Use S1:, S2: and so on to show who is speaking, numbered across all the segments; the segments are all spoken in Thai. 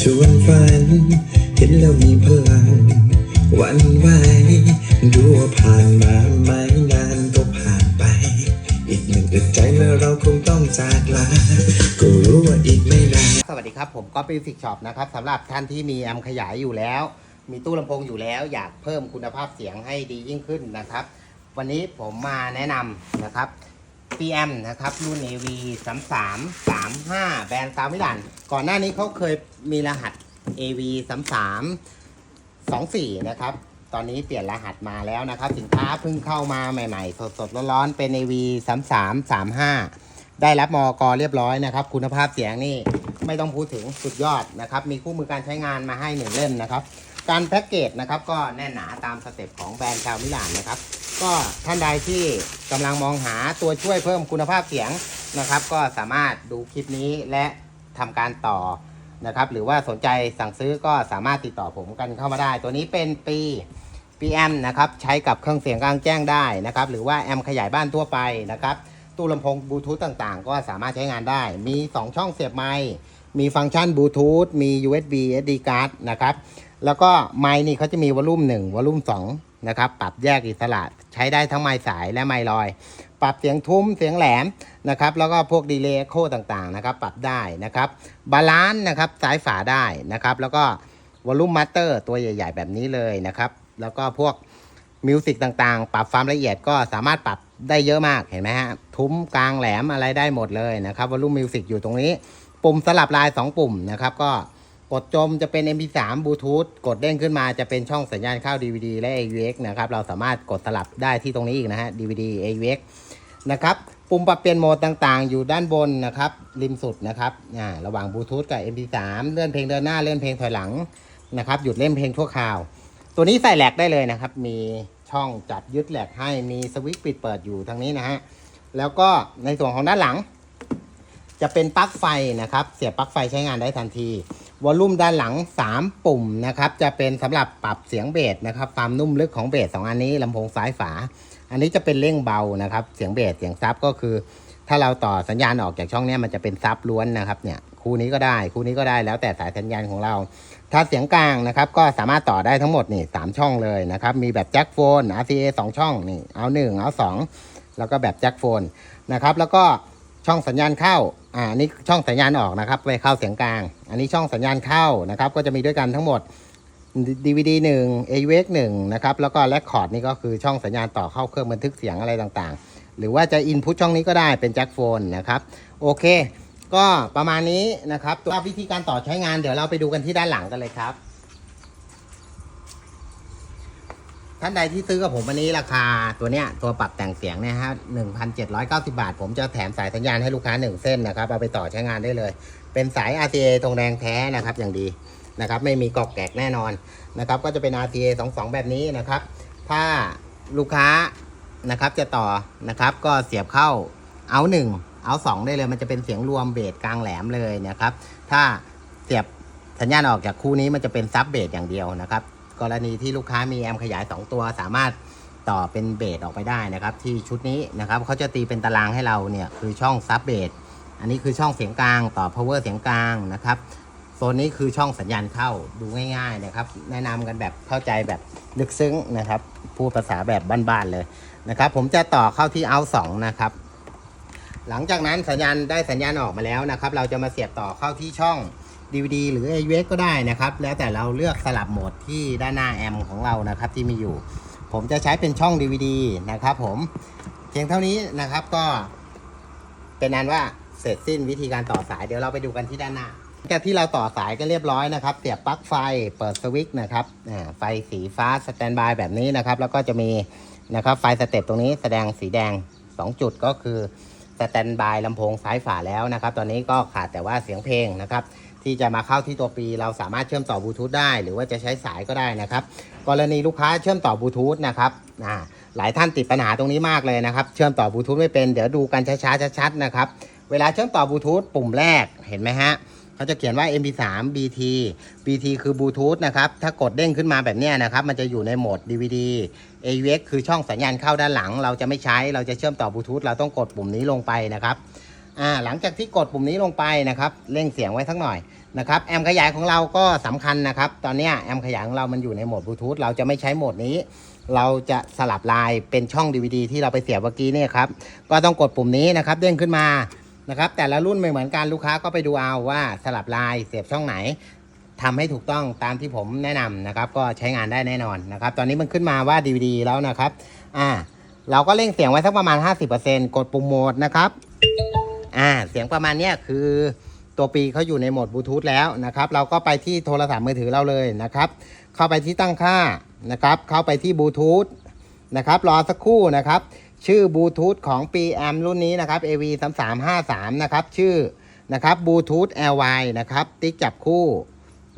S1: ชวนฝัน เห็นแล้วมีพลัง วันไหวดูว่าผ่านมาไม่นานก็ผ่านไป อีกหนึ่งอึดใจเมื่อเราคงต้องจากลา ก็รู้ว่าอีกไม่นาน
S2: สวัสดีครับ ผมก็เป็นฟิกช็อปนะครับสำหรับท่านที่มีแอมขยายอยู่แล้ว มีตู้ลำโพงอยู่แล้วอยากเพิ่มคุณภาพเสียงให้ดียิ่งขึ้นนะครับ วันนี้ผมมาแนะนำนะครับ PM นะครับ รุ่น AV 3 3 3 5 แบรนด์ซาวมิลัน ก่อนหน้านี้เขาเคยมีรหัส AV 3 3 2 4 นะครับ ตอนนี้เปลี่ยนรหัสมาแล้วนะครับ สินค้าเพิ่งเข้ามาใหม่ๆ สดๆ ร้อนๆ เป็น AV 3 3 3 5 ได้รับมอกเรียบร้อยนะครับ คุณภาพเสียงนี่ไม่ต้องพูดถึงสุดยอดนะครับ มีคู่มือการใช้งานมาให้หนึ่งเล่มนะครับ การแพ็กเกจนะครับก็แน่นหนาตามสเต็ปของแบรนด์ชาวมิลานนะครับ ก็ท่านใดที่กำลังมองหาตัวช่วยเพิ่มคุณภาพเสียงนะครับ ก็สามารถดูคลิปนี้และทำการต่อนะครับ หรือว่าสนใจสั่งซื้อก็สามารถติดต่อผมกันเข้ามาได้ ตัวนี้เป็นปี PM นะครับใช้กับเครื่องเสียงกลางแจ้งได้นะครับ หรือว่าแอมขยายบ้านทั่วไปนะครับ ตู้ลำโพงบลูทูธต่างๆ ก็สามารถใช้งานได้ มี 2 ช่องเสียบไมค์มีฟังก์ชันบลูทูธมี USB SD card นะครับแล้วก็ไมค์นี่เขาจะมีวอลลุ่ม1วอลลุ่ม2 นะครับ ปรับแยกอิสระใช้ได้ทั้งไมค์สายและไมค์ลอย ปรับเสียงทุ้มเสียงแหลมนะครับ แล้วก็พวกดีเลย์โคต่างๆนะครับ ปรับได้นะครับ บาลานซ์นะครับสายฝาได้นะครับ แล้วก็วอลลุ่มมัตเตอร์ตัวใหญ่ ๆ แบบนี้เลยนะครับ แล้วก็พวกมิวสิกต่างๆ ปรับความละเอียดก็สามารถปรับได้เยอะมากเห็นไหมฮะทุ้มกลางแหลมอะไรได้หมดเลยนะครับวอลลุ่มมิวสิกอยู่ตรงนี้ ปุ่มสลับลาย 2 ปุ่มนะครับก็ กดจมจะเป็น MP3 บลูทูธกดเด้งขึ้นมาจะเป็นช่องสัญญาณเข้า DVD และ AUX นะครับ เราสามารถกดสลับได้ที่ตรงนี้อีกนะฮะ DVD AUX นะครับ ปุ่มปรับเปลี่ยนโหมดต่างๆ อยู่ด้านบนนะครับ ริมสุดนะครับอ่าระหว่างบลูทูธกับ MP3 เลื่อนเพลงเดินหน้า เลื่อนเพลงถอยหลังนะครับ หยุดเล่นเพลงชั่วคราว ตัวนี้ใส่แหลกได้เลยนะครับ มีช่องจับยึดแหลกให้ มีสวิตช์ปิดเปิดอยู่ทางนี้นะฮะ แล้วก็ในส่วนของด้านหลัง จะเป็นปลั๊กไฟนะครับ เสียบปลั๊กไฟใช้งานได้ทันที วอลลุ่มด้านหลัง 3 ปุ่มนะครับจะเป็นสำหรับปรับเสียงเบสนะครับความนุ่มลึกของเบสสองอันนี้ลำโพงซ้ายฝา อันนี้จะเป็นเร่งเบานะครับเสียงเบสเสียงซับก็คือ ถ้าเราต่อสัญญาณออกจากช่องนี้มันจะเป็นซับล้วนนะครับเนี่ยคู่นี้ก็ได้คู่นี้ก็ได้แล้วแต่สายสัญญาณของเรา ถ้าเสียงกลางนะครับก็สามารถต่อได้ทั้งหมดนี่สามช่องเลยนะครับมีแบบแจ็คโฟน RCA 2 ช่องนี่เอา 1 เอา 2 แล้วก็แบบแจ็คโฟนนะครับแล้วก็ ช่องสัญญาณเข้า อ่าอันนี้ช่องสัญญาณออกนะครับ ไปเข้าเสียงกลาง อันนี้ช่องสัญญาณเข้านะครับ ก็จะมีด้วยกันทั้งหมด DVD 1 AUX 1นะครับ แล้วก็แ c คอร์ดนี่ก็คือช่องสัญญาณต่อเข้าเครื่องบันทึกเสียงอะไรต่างๆ หรือว่าจะอินพุตช่องนี้ก็ได้เป็นแจ็คโฟนนะครับ โอเค ก็ประมาณนี้นะครับ ตัววิธีการต่อใช้งานเดี๋ยวเราไปดูกันที่ด้านหลังกันเลยครับ ท่านใดที่ซื้อกับผมวันนี้ราคาตัวเนี้ยตัวปรับแต่งเสียงเนี่ยฮะหนึ่งพันเจ็ดร้อยเก้าสิบาท ผมจะแถมสายสัญญาณให้ลูกค้าหนึ่งเส้นนะครับ เอาไปต่อใช้งานได้เลย เป็นสาย RCA ตรงแดงแท้นะครับ อย่างดีนะครับ ไม่มีกอกแกกแน่นอนนะครับ ก็จะเป็น RCA 22แบบนี้นะครับ ถ้าลูกค้านะครับจะต่อนะครับก็เสียบเข้าเอาหนึ่งเอาสองได้เลย มันจะเป็นเสียงรวมเบสกลางแหลมเลยนะครับ ถ้าเสียบสัญญาณออกจากคู่นี้มันจะเป็นซับเบสอย่างเดียวนะครับ กรณีที่ลูกค้ามีแอมขยาย 2 ตัวสามารถต่อเป็นเบสออกไปได้นะครับ ที่ชุดนี้นะครับเขาจะตีเป็นตารางให้เราเนี่ยคือช่องซับเบสอันนี้คือช่องเสียงกลางต่อ power เสียงกลางนะครับโซนนี้คือช่องสัญญาณเข้าดูง่ายๆนะครับ แนะนำกันแบบเข้าใจแบบลึกซึ้งนะครับพูดภาษาแบบบ้านๆเลยนะครับ ผมจะต่อเข้าที่เอาสองนะครับหลังจากนั้นสัญญาณได้สัญญาณออกมาแล้วนะครับ เราจะมาเสียบต่อเข้าที่ช่อง DVD หรือ AUX ก็ได้นะครับ แล้วแต่เราเลือกสลับโหมดที่ด้านหน้าแอมของเรานะครับที่มีอยู่ ผมจะใช้เป็นช่อง DVD นะครับผมเพียงเท่านี้นะครับก็เป็นนั้นว่าเสร็จสิ้นวิธีการต่อสายเดี๋ยวเราไปดูกันที่ด้านหน้าหลังจากที่เราต่อสายก็เรียบร้อยนะครับ เสียบปลั๊กไฟเปิดสวิตช์นะครับไฟสีฟ้าสแตนบายแบบนี้นะครับ แล้วก็จะมีนะครับไฟสเต็ปตรงนี้แสดงสีแดง 2 จุดก็คือสแตนบายลำโพงซ้ายฝาแล้วนะครับ ตอนนี้ก็ขาดแต่ว่าเสียงเพลงนะครับ ที่จะมาเข้าที่ตัวปีเราสามารถเชื่อมต่อบลูทูธได้ หรือว่าจะใช้สายก็ได้นะครับ กรณีลูกค้าเชื่อมต่อบลูทูธนะครับอ่าหลายท่านติดปัญหาตรงนี้มากเลยนะครับ เชื่อมต่อบลูทูธไม่เป็นเดี๋ยวดูกันช้าๆชัดๆนะครับเวลาเชื่อมต่อบลูทูธปุ่มแรกเห็นไหมฮะเขาจะเขียนว่า MP3 BT BT คือบลูทูธนะครับ ถ้ากดเด้งขึ้นมาแบบนี้นะครับ มันจะอยู่ในโหมด DVD AUX คือช่องสัญญาณเข้าด้านหลัง เราจะไม่ใช้ เราจะเชื่อมต่อบลูทูธ เราต้องกดปุ่มนี้ลงไปนะครับ อ่าหลังจากที่กดปุ่มนี้ลงไปนะครับเร่งเสียงไว้สักหน่อยนะครับแอมขยายของเราก็สำคัญนะครับตอนนี้แอมขยายของเรามันอยู่ในโหมดบลูทูธเราจะไม่ใช้โหมดนี้ เราจะสลับลายเป็นช่อง DVD ที่เราไปเสียบเมื่อกี้เนี่ยครับก็ต้องกดปุ่มนี้นะครับเด้งขึ้นมานะครับแต่ละรุ่นไม่เหมือนกันลูกค้าก็ไปดูเอาว่าสลับลายเสียบช่องไหนทำให้ถูกต้องตามที่ผมแนะนำนะครับ ก็ใช้งานได้แน่นอนนะครับ ตอนนี้มันขึ้นมาว่า DVD แล้วนะครับ อ่า เราก็เร่งเสียงไว้สักประมาณ 50%กดปุ่มโหมดนะครับ อ่าเสียงประมาณเนี้ยคือตัวปีเขาอยู่ในโหมดบลูทูธแล้วนะครับ เราก็ไปที่โทรศัพท์มือถือเราเลยนะครับ เข้าไปที่ตั้งค่านะครับ เข้าไปที่บลูทูธนะครับ รอสักครู่นะครับ ชื่อบลูทูธของ PM รุ่นนี้นะครับ AV 3 3 5 3นะครับ ชื่อนะครับบลูทูธ LY นะครับ ติ๊กจับคู่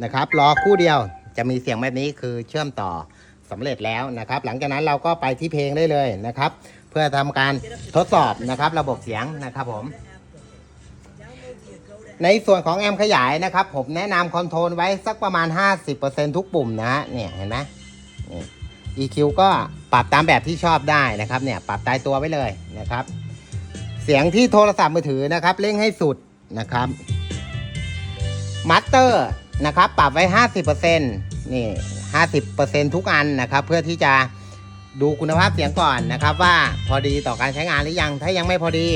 S2: นะครับ รอคู่เดียวจะมีเสียงแบบนี้คือเชื่อมต่อสำเร็จแล้วนะครับ หลังจากนั้นเราก็ไปที่เพลงได้เลยนะครับ เพื่อทำการทดสอบนะครับ ระบบเสียงนะครับผม ในส่วนของแอมขยายนะครับ ผมแนะนำคอนโทรลไว้สักประมาณ 50%ทุกปุ่มนะฮะเนี่ยเห็นไหม EQ ก็ปรับตามแบบที่ชอบได้นะครับเนี่ยปรับตายตัวไว้เลยนะครับ เสียงที่โทรศัพท์มือถือนะครับเร่งให้สุดนะครับมัตเตอร์นะครับปรับไว้ 50%นี่ 50%ทุกอันนะครับ เพื่อที่จะดูคุณภาพเสียงก่อนนะครับ ว่าพอดีต่อการใช้งานหรือยังถ้ายังไม่พอดี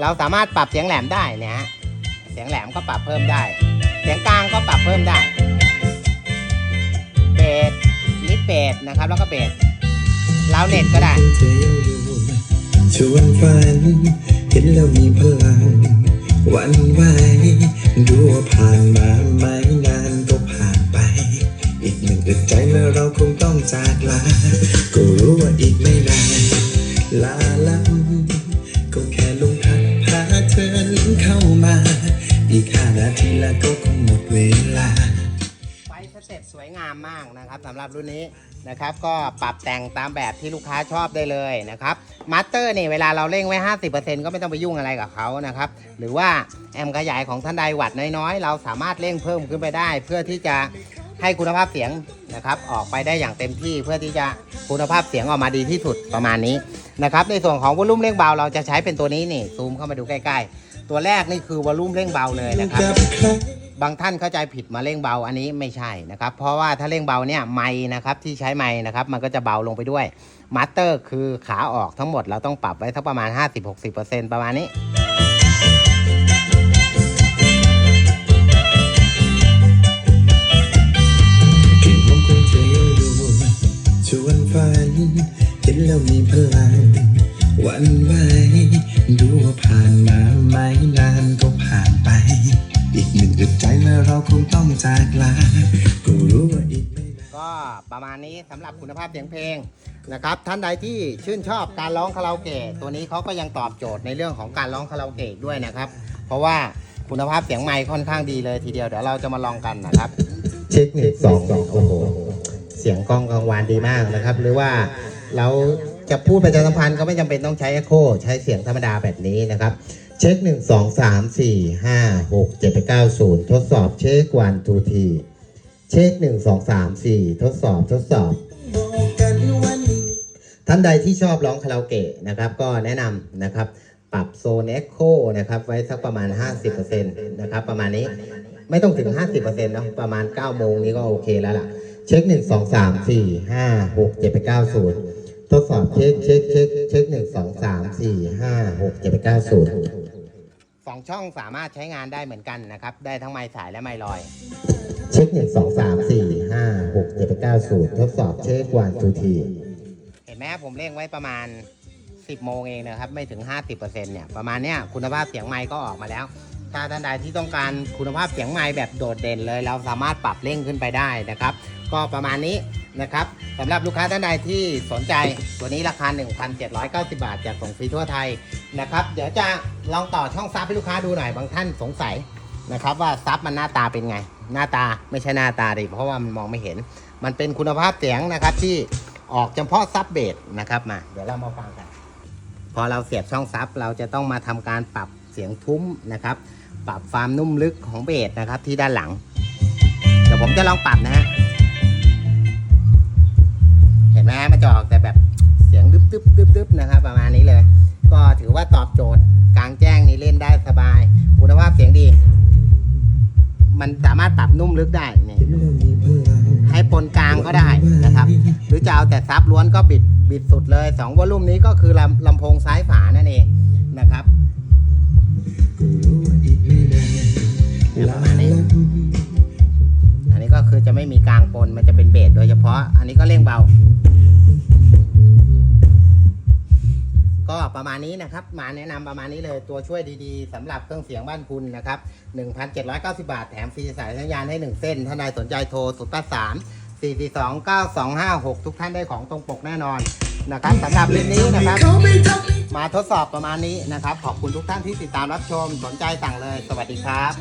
S2: เราสามารถปรับเสียงแหลมได้เนี่ยฮะ เสียงแหลมก็ปรับเพิ่มได้ เสียงกลางก็ปรับเพิ่มได้ เบสมิดเบสนะครับ แล้วก็เบสลาวเน็ตก็ได้
S1: ชวนฝันเห็นแล้วมีพลังวันไหวดูว่าผ่านมาไม่นานก็ผ่านไป อีกหนึ่งอึดใจเมื่อเราคงต้องจากลา แล้วก็คงหมดเวลา
S2: ไฟสเต็ปสวยงามมากนะครับสำหรับรุ่นนี้นะครับ ก็ปรับแต่งตามแบบที่ลูกค้าชอบได้เลยนะครับมาสเตอร์นี่เวลาเราเร่งไว้ 50%ก็ไม่ต้องไปยุ่งอะไรกับเขานะครับ หรือว่าแอมขยายของท่านใดวัดน้อยๆ เราสามารถเร่งเพิ่มขึ้นไปได้ เพื่อที่จะให้คุณภาพเสียงนะครับออกไปได้อย่างเต็มที่เพื่อที่จะคุณภาพเสียงออกมาดีที่สุดประมาณนี้นะครับในส่วนของวอลลุ่มเร่งเบาเราจะใช้เป็นตัวนี้นี่ซูมเข้ามาดูใกล้ๆ ตัวแรกนี่คือวอลลุ่มเร่งเบาเลยนะครับ บางท่านเข้าใจผิดมาเร่งเบาอันนี้ไม่ใช่นะครับ เพราะว่าถ้าเร่งเบาเนี่ยไม้นะครับที่ใช้ไม้นะครับ มันก็จะเบาลงไปด้วยมาสเตอร์คือขาออกทั้งหมดเราต้องปรับไว้สักประมาณ 50-60%ประมาณนี้
S1: กลิ่นของคนเธอยังอยู่ชวนฝันเห็นแล้วมีพลังวันวดู ประ
S2: มาณนี้สำหรับคุณภาพเสียงเพลงนะครับ ท่านใดที่ชื่นชอบการร้องคาราโอเกะตัวนี้เขาก็ยังตอบโจทย์ในเรื่องของการร้องคาราโอเกะด้วยนะครับ เพราะว่าคุณภาพเสียงไมค์ค่อนข้างดีเลยทีเดียวเดี๋ยวเราจะมาลองกันนะครับเช็คหนึ่งสองโอ้โหเสียงกล้องกลางวานดีมากนะครับ หรือว่าเราจะพูดประชาสัมพันธ์ก็ไม่จำเป็นต้องใช้ Echo ใช้เสียงธรรมดาแบบนี้นะครับ เช็คหนึ่งสองสามสี่ห้าหกเจ็ดแปดเก้าศูนย์ทดสอบเช็ควันทูที เช็คหนึ่งสองสามสี่ทดสอบทดสอบ ท่านใดที่ชอบร้องคาราโอเกะนะครับ ก็แนะนำนะครับ ปรับโซน Echo นะครับ ไว้สักประมาณ 50%นะครับ ประมาณนี้ไม่ต้องถึง 50%เนาะประมาณ 9 โมงนี้ก็โอเคแล้วล่ะ เช็ค 1 2 3 4 5 6 7 8 9 0 ทดสอบเช็คเช็คเช็คเช็ค 1 2 3 4 5 6 7 8 9 0ส องช่องสามารถใช้งานได้เหมือนกันนะครับ ได้ทั้งไม้สายและไม้ลอย เช็ค1 2 3 4 5 6 7 8 9 0ทดสอบเช็ควันทูที เห็นไหมผมเร่งไว้ประมาณ 10 โมงเองนะครับ ไม่ถึง 50%เนี่ย ประมาณเนี้ยคุณภาพเสียงไมค์ก็ออกมาแล้ว ถ้าท่านใดที่ต้องการคุณภาพเสียงไมค์แบบโดดเด่นเลย เราสามารถปรับเร่งขึ้นไปได้นะครับ ก็ประมาณนี้ นะครับสำหรับลูกค้าท่านใดที่สนใจตัวนี้ราคา 1,790 บาทจากส่งฟรีทั่วไทยนะครับเดี๋ยวจะลองต่อช่องซับให้ลูกค้าดูหน่อยบางท่านสงสัยนะครับว่าซับมันหน้าตาเป็นไง หน้าตาไม่ใช่หน้าตาดิเพราะว่ามันมองไม่เห็น มันเป็นคุณภาพเสียงนะครับที่ออกเฉพาะซับเบสนะครับมา เดี๋ยวเรามาฟังกัน พอเราเสียบช่องซับเราจะต้องมาทำการปรับเสียงทุ้มนะครับ ปรับความนุ่มลึกของเบสนะครับที่ด้านหลัง เดี๋ยวผมจะลองปรับนะฮะ ห็นไหมฮะมันจะออกแต่แบบเสียงดึบดึบดึบดึบนะครับ ประมาณนี้เลย ก็ถือว่าตอบโจทย์กลางแจ้งนี่เล่นได้สบาย คุณภาพเสียงดี มันสามารถปรับนุ่มลึกได้นี่ให้ปนกลางก็ได้นะครับ หรือจะเอาแต่ซับล้วนก็บิดบิดสุดเลย2วอลลุ่มนี้ก็คือลำลำโพงซ้ายฝานั่นเองนะครับ
S1: นี่
S2: ประมาณนี้อันนี้ก็คือจะไม่มีกลางปนมันจะเป็นเบสโดยเฉพาะ อันนี้ก็เร่งเบา ก็ประมาณนี้นะครับ มาแนะนำประมาณนี้เลยตัวช่วยดีๆสำหรับเครื่องเสียงบ้านคุณนะครับ 1,790 บาท แถมฟรีสายสัญญาณให้ 1 เส้น ถ้านายสนใจโทร0 8 3 4 4 2 9 2 5 6ทุกท่านได้ของตรงปกแน่นอนนะครับสำหรับคลิปนี้นะครับ
S1: เขาไม่ทำ
S2: มาทดสอบประมาณนี้นะครับ ขอบคุณทุกท่านที่ติดตามรับชมสนใจสั่งเลย สวัสดีครับ